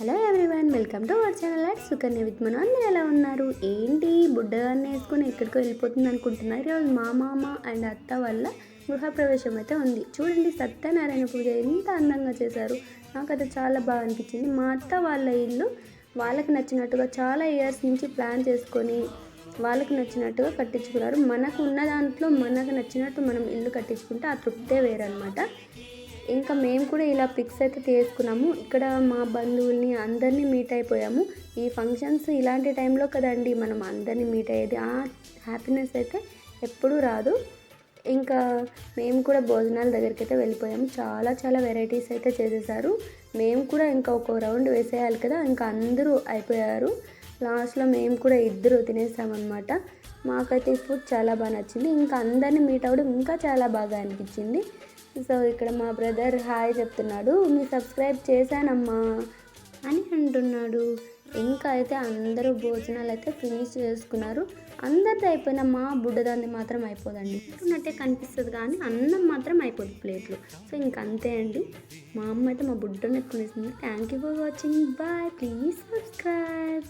Hello everyone welcome to our channel at Sukanya with మన అందరూ ఎలా ఉన్నారు? ఏంటి? బుడ్డగాన్ని వేసుకొని ఎక్కడికో వెళ్ళిపోతుంది అనుకుంటున్నారు ఈరోజు మా మామ అండ్ అత్త వల్ల గృహప్రవేశం అయితే ఉంది. చూడండి సత్యనారాయణ పూజ ఎంత అందంగా చేశారు. నాకు అది చాలా బాగా అనిపించింది. మా అత్త వాళ్ళ ఇల్లు వాళ్ళకి నచ్చినట్టుగా చాలా ఇయర్స్ నుంచి ప్లాన్ చేసుకొని వాళ్ళకి నచ్చినట్టుగా కట్టించుకున్నారు. మనకు ఉన్న దాంట్లో మనకు నచ్చినట్టు మనం ఇల్లు కట్టించుకుంటే ఆ తృప్తే వేరనమాట ఇంకా మేము కూడా ఇలా పిక్స్ అయితే తీసుకున్నాము. ఇక్కడ మా బంధువుల్ని అందరినీ మీట్ అయిపోయాము. ఈ ఫంక్షన్స్ ఇలాంటి టైంలో కదండి మనం అందరినీ మీట్ అయ్యేది. ఆ హ్యాపీనెస్ అయితే ఎప్పుడూ రాదు. ఇంకా మేము కూడా భోజనాల దగ్గరికి అయితే వెళ్ళిపోయాము. చాలా చాలా వెరైటీస్ అయితే చేసేసారు. మేము కూడా ఇంకా ఒక రౌండ్ వేసేయాలి కదా ఇంకా అందరూ అయిపోయారు. లాస్ట్లో మేము కూడా ఇద్దరు తినేసామన్నమాట. మాకైతే ఈ ఫుడ్ చాలా బాగా నచ్చింది. ఇంకా అందరినీ మీట్ అవ్వడం ఇంకా చాలా బాగా అనిపించింది. సో ఇక్కడ మా బ్రదర్ హాయ్ చెప్తున్నాడు మీ సబ్స్క్రైబ్ చేశానమ్మా అని అంటున్నాడు. ఇంకా అయితే అందరూ భోజనాలు అయితే ఫినిష్ చేసుకున్నారు. అందరిది అయిపోయిన మా బుడ్డదాన్ని మాత్రం అయిపోదండి. ఉన్నట్టే కనిపిస్తుంది కానీ అన్నం మాత్రం అయిపోదు ప్లేట్లో. సో ఇంక అంతే అండి. మా అమ్మ అయితే మా బుడ్డను ఎత్తుకునేసింది. Thank you for watching bye please subscribe